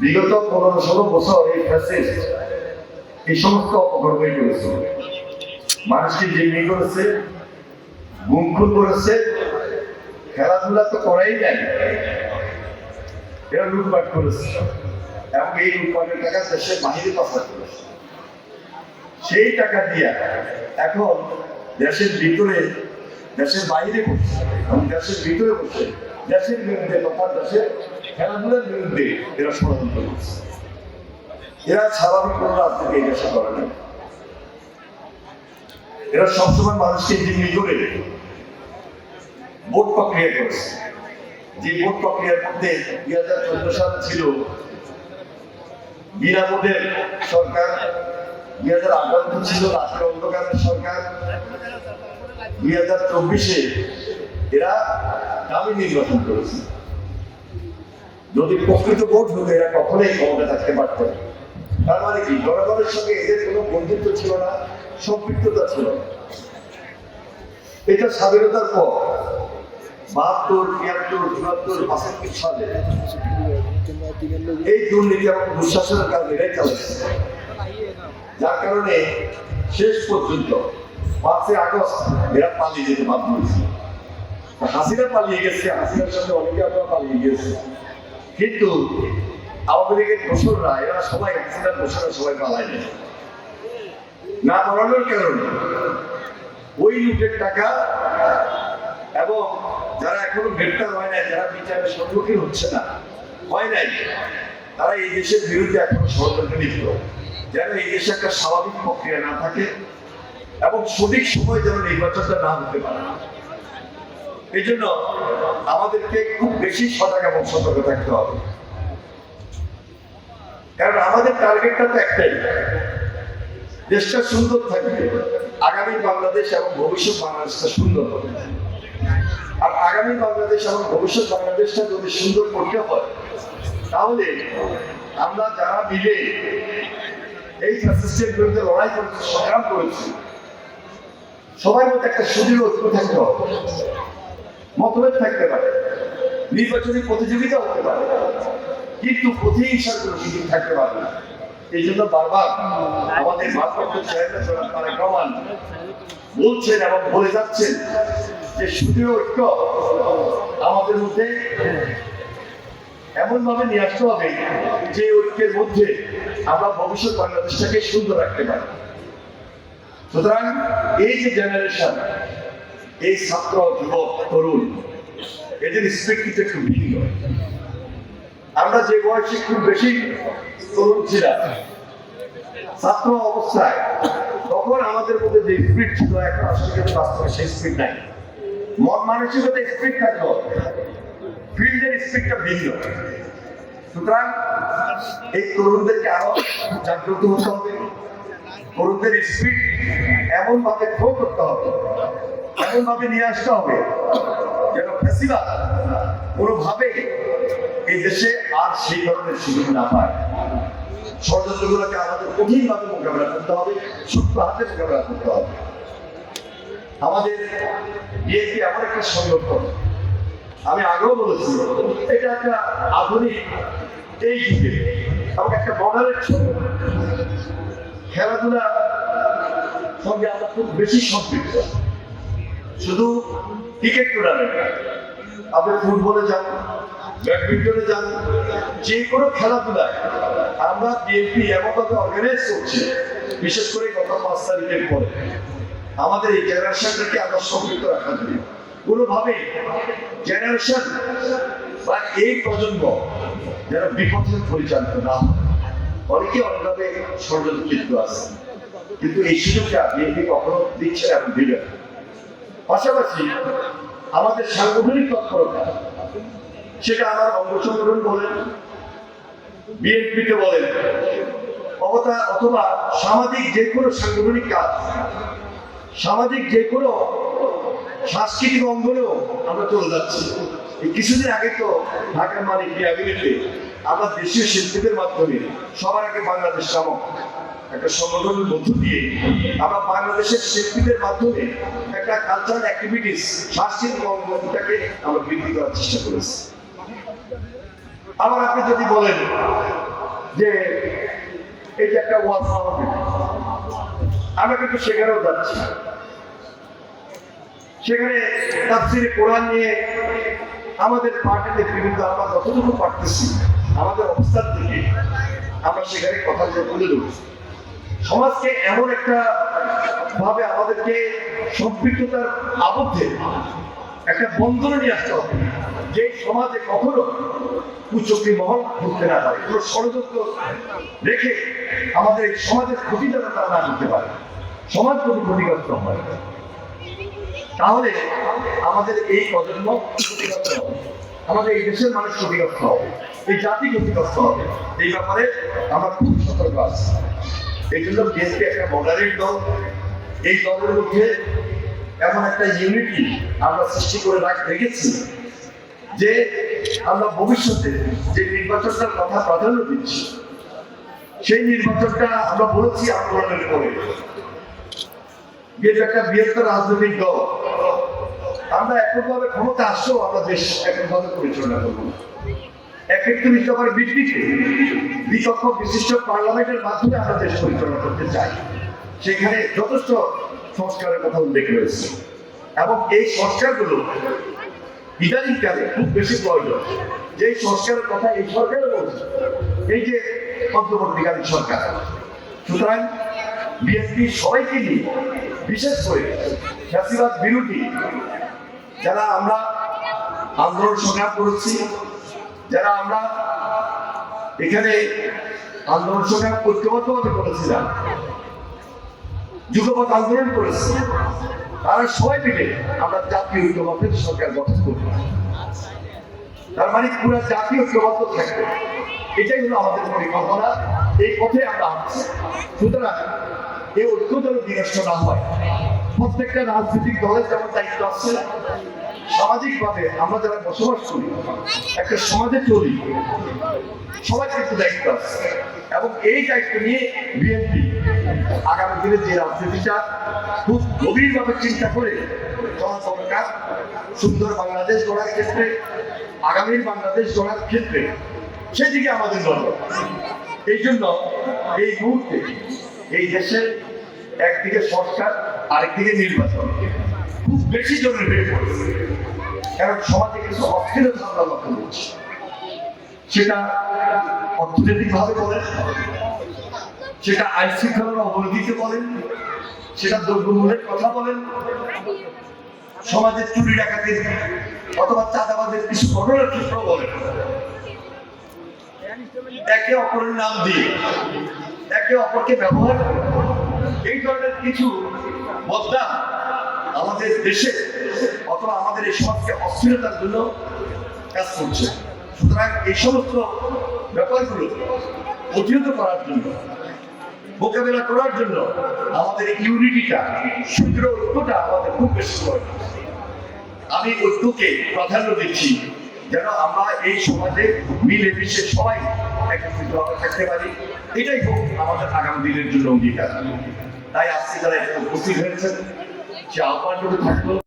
বিগত পনেরো ষোলো বছর এই ফ্যাসিস্ট এই সমস্ত অপকর্মই করেছে। মানুষকে জিম্মি করেছে গুমখুন করেছে, খেলাধুলা তো করাই যায় এরা লুটপাট করেছে এবং এই লুটপাটের টাকা দেশের বাহিরে পাচার করেছে। সেই টাকা দিয়া এখন দেশের ভিতরে, দেশের বাইরে বসে এবং দেশের ভিতরে বসে, দেশের বিরুদ্ধে তথা দেশের খেলাধুলার বিরুদ্ধে এরা ষড়যন্ত্র করছে। এরা স্বাভাবিক কোনো রাজনীতি এই দেশে করে না। এরা সবসময় মানুষকে জিম্মি করে ভোট প্রক্রিয়া করেছে। যে ভোট প্রক্রিয়ার মধ্যে দুই হাজার চোদ্দ সালে ছিল, বিনা ভোটের সরকার, দুই হাজার আঠারোতে ছিল রাতের অন্ধকারের সরকার, দুই হাজার চব্বিশে এরা দামি নির্বাচন করেছে। যদি প্রকৃত ভোট হতো এরা কখনোই ক্ষমতা থাকতে পারত। তার মানে কি? জনগণের সঙ্গে এদের কোনো বন্ধুত্ব ছিল না, সম্পৃক্ততা ছিল না। এটা স্বাধীনতার পর বাহাত্তর, তিয়াত্তর, চুয়াত্তর পঁচাত্তর সালে এই দুর্নীতি এবং দুঃশাসনের কারণে এরাই চালাচ্ছে যার কারণে শেষ পর্যন্ত পাঁচই আগস্ট এরা পালিয়ে যেতে বাধ্য হয়েছে। হাসিনা পালিয়ে গেছে, হাসিনার সাথে অনেকে আমরা পালিয়ে গেছে কিন্তু আওয়ামী লীগের দোসররা, এরা সবাই হাসিনার দোসররা সবাই পালায় না। না পালানোর কারণে ওই লুটের টাকা এবং যারা এখনও গ্রেপ্তার হয় নাই, যারা বিচারের সম্মুখীন হচ্ছে না, হয় নাই, তারা এই দেশের বিরুদ্ধে এখনও ষড়যন্ত্রে লিপ্ত। যেন এই দেশে একটা স্বাভাবিক প্রক্রিয়া না থাকে এবং সঠিক সময় যেন নির্বাচনটা না হতে পারে। এই জন্য আমাদেরকে খুব বেশি সজাগ এবং সতর্ক থাকতে হবে। কারণ আমাদের টার্গেটটা তো একটাই, দেশটা সুন্দর থাকবে, আগামী বাংলাদেশ এবং ভবিষ্যৎ বাংলাদেশটা সুন্দর হবে। আর আগামী বাংলাদেশ এবং ভবিষ্যৎ বাংলাদেশটা যদি সুন্দর করতে হয়, তাহলে আমরা যারা মিলে এই ফ্যাসিস্টের বিরুদ্ধে লড়াই করেছি, সংগ্রাম করেছি সবার মধ্যে একটা সুদৃঢ় ঐক্য থাকতে হবে। মতভেদ থাকতে পারে। নির্বাচনী প্রতিযোগিতা হতে পারে। কিন্তু প্রতিহিংসার কোনো সুযোগ থাকতে পারে না। এই জন্য বারবার আমাদের ভারপ্রাপ্ত বলছেন এবং বলে যাচ্ছেন যে সুদৃঢ় ঐক্য আমাদের মধ্যে এমন ভাবে নিয়ে আসতে হবে যে ঐক্যের মধ্যে আমরা ভবিষ্যৎ বাংলাদেশটাকে সুন্দর রাখতে পারি। সুতরাং এই যে জেনারেশন এই ছাত্র যুবক, তরুণ, এদের স্পিড কিন্তু একটু ভিন্ন। আমরা যে বয়সে খুব বেশি তরুণ ছিলাম, ছাত্র অবস্থায়, তখন আমাদের মধ্যে যে স্পিড ছিল, এখন আসলে বাস্তবে সেই স্পিড নাই। মন মানসিকতা স্পিড থাকল ফিল্ডের স্পিডটা ভিন্ন। সুতরাং এই তরুণদেরকে আরও জাগ্রত হতে হবে। তরুণদের স্পিড এমন ভাবে থ্রো করতে হবে। এমন ভাবে নিয়ে আসতে হবে। যেন ফেসিবাদ কোনোভাবে এই দেশে আর সেই ধরনের সুযোগ না পায়। ষড়যন্ত্রগুলোকে আমাদের কঠিনভাবে মোকাবেলা করতে হবে, সূক্ষ্ম হাতে মোকাবেলা করতে হবে। আমাদের বিএনপি এমন একটা সংগঠন। আমি আগেও বলেছি, এটা একটা আধুনিক এই যুগে এবং একটা মডারেট খেলাধুলা সঙ্গে আমরা খুব বেশি সম্পৃক্ত। শুধু ক্রিকেট টুর্নামেন্ট আপনি ফুটবলে যান, ব্যাডমিন্টনে যান, যে কোনো খেলাধুলায় আমরা বিএনপি এমনভাবে অর্গানাইজ করছি, বিশেষ করে গত পাঁচ তারিখের পরে। আমাদের এই জেনারেশনটাকে আমরা সম্পৃক্ত রাখার জন্য। কোনোভাবেই জেনারেশন বা এই প্রজন্ম যেন বিপথে পরিচালিত না হয়। অনেকে অনেকভাবে ষড়যন্ত্র আছে। কিন্তু এই সুযোগটা বিএনপি কখনো দিচ্ছে না এবং দিবে না। পাশাপাশি আমাদের সাংগঠনিক তৎপরতা, সেটা আমার অঙ্গ বলেন, বিএনপিকে বলেন অবতা অথবা সামাজিক যে কোনো সাংগঠনিক কাজ, সামাজিক যে কোনো সাংস্কৃতিক অঙ্গনেও আমরা চলে যাচ্ছি। এই কিছুদিন আগে তো ঢাকার মালিক ক্রিয়াবিলিতে আমরা দেশীয় শিল্পীদের মাধ্যমে সবার আগে বাংলাদেশ নামক একটা সংগঠনের মধ্য দিয়ে আমরা বাংলাদেশের শিল্পীদের মাধ্যমে একটা কালচারাল অ্যাক্টিভিটিস সাংস্কৃতিক অঙ্গনটাকে আমরা বৃদ্ধি করার চেষ্টা করেছি। আবার আপনি যদি বলেন যে এই যে একটা ওয়াজ মাহফিল আমরা কিন্তু সেখানেও যাচ্ছি। সেখানে তাফসিরে কোরআন নিয়ে আমাদের পার্টির নেতৃবৃন্দ আমরা যতটুকু পারতেছি, আমাদের অবস্থান থেকে আমরা সেখানে কথাগুলো তুলে ধরছি। সমাজকে এমন একটা ভাবে আমাদেরকে সম্পৃক্ততার আবদ্ধে একটা বন্ধনে নিয়ে আসতে হবে, যে সমাজে কখনো কুচক্রি মহল ঢুকতে না পারে, কোনো ষড়যন্ত্র রেখে আমাদের সমাজের ক্ষতি যেন তারা না করতে পারে। সমাজ যদি ক্ষতিগ্রস্ত হয় তাহলে আমাদের এই প্রজন্ম ক্ষতিগ্রস্ত হবে, আমাদের এই দেশের মানুষ ক্ষতিগ্রস্ত হবে, এই জাতি ক্ষতিগ্রস্ত হবে। এই ব্যাপারে আমরা খুব সতর্ক আছি। জন্য বিএনপি একটা মডারেট দল। এই দলের মধ্যে এমন একটা ইউনিটি আমরা সৃষ্টি করে রাখ রেখেছি যে আমরা ভবিষ্যতে যে নির্বাচনটার কথা প্রাধান্য দিচ্ছি, সেই নির্বাচনটা আমরা বলেছি আন্দোলনের পরে বিএনপি একটা বৃহত্তর রাজনৈতিক দল। আমরা এককভাবে ক্ষমতা আসলেও আমরা দেশ এককভাবে পরিচালনা করব। একত্রিশ দফার ভিত্তিতে বিচক্ষ বিশিষ্ট পার্লামেন্টের মাধ্যমে আমরা দেশ পরিচালনা করতে চাই। সেখানে যথেষ্ট সংস্কারের কথা উল্লেখ রয়েছে। এবং এই সংস্কারগুলো ইদানিংকালে খুব বেশি প্রয়োজন। যে সংস্কারের কথা এই সরকারের বলছে এই যে অন্তর্বর্তীকালীন সরকার। সুতরাং বিএনপি সবাইকে নিয়ে, বিশেষ করে ফ্যাসিবাদ বিরোধী, যারা আমরা আন্দোলন সংগ্রাম করেছি যারা আমরা এখানে আন্দোলন সংগ্রাম ঐক্যবদ্ধভাবে করেছিলাম যুগপথ আন্দোলন করেছি, তারা সবাই মিলে আমরা জাতীয় ঐক্যবদ্ধের সরকার গঠন করব। তার মানে পুরো জাতীয় ঐক্যবদ্ধ থাকবে। এটাই হলো আমাদের পরিকল্পনা। এই পথে আমরা হাঁটছি সুতরাং এই ঐক্য যেন বিনষ্ট না হয়। প্রত্যেকটা রাজনৈতিক দলের যেমন দায়িত্ব আছে সামাজিকভাবে আমরা যারা বসবাস করি, একটা সমাজে চলি সবাই কিন্তু দায়িত্ব আছে। এবং এই দায়িত্ব নিয়ে বিএনপি আগামী দিনে যে রাজনীতিটা খুব গভীরভাবে চিন্তা করে চলা দরকার, সুন্দর বাংলাদেশ গড়ার ক্ষেত্রে, আগামীর বাংলাদেশ গড়ার ক্ষেত্রে, সেদিকে আমাদের নজর। এই জন্য এই মুহূর্তে এই দেশের একদিকে সরকার, আরেকদিকে নির্বাচন। খুব বেশি জরুরি হয়ে পড়েছে কারণ সমাজে কিছু অস্থিরতা আমরা লক্ষ্য করছি। সেটা অর্থনৈতিক ভাবে বলেন সেটা আইন শৃঙ্খলার অবনতিতে বলেন সেটা দ্রব্যমূল্যের কথা বলেন। সমাজের চুরি ডাকাতির অথবা চাঁদাবাদের কিছু ঘটনার ক্ষেত্র বলেন। একে অপরের নাম দিয়ে, একে অপরকে ব্যবহার এই ধরনের কিছু বদলা আমাদের দেশে অথবা আমাদের এই সমাজকে অস্থিরতার জন্য কাজ করছে। সুতরাং এই সমস্ত ব্যাপারগুলো প্রতিহত করার জন্য, মোকাবেলা করার জন্য আমাদের ইউনিটিটা, সুদৃঢ় ঐক্যটা আমাদের খুব বেশি প্রয়োজন আমি ঐক্যকে প্রাধান্য দিচ্ছি যেন আমরা এই সমাজে মিলে মিশে সবাই একত্রিত থাকতে পারি। এটাই হোক আমাদের আগামী দিনের জন্য অঙ্গীকার। তাই আজকে এখানে উপস্থিত হয়েছেন 甲方就是开车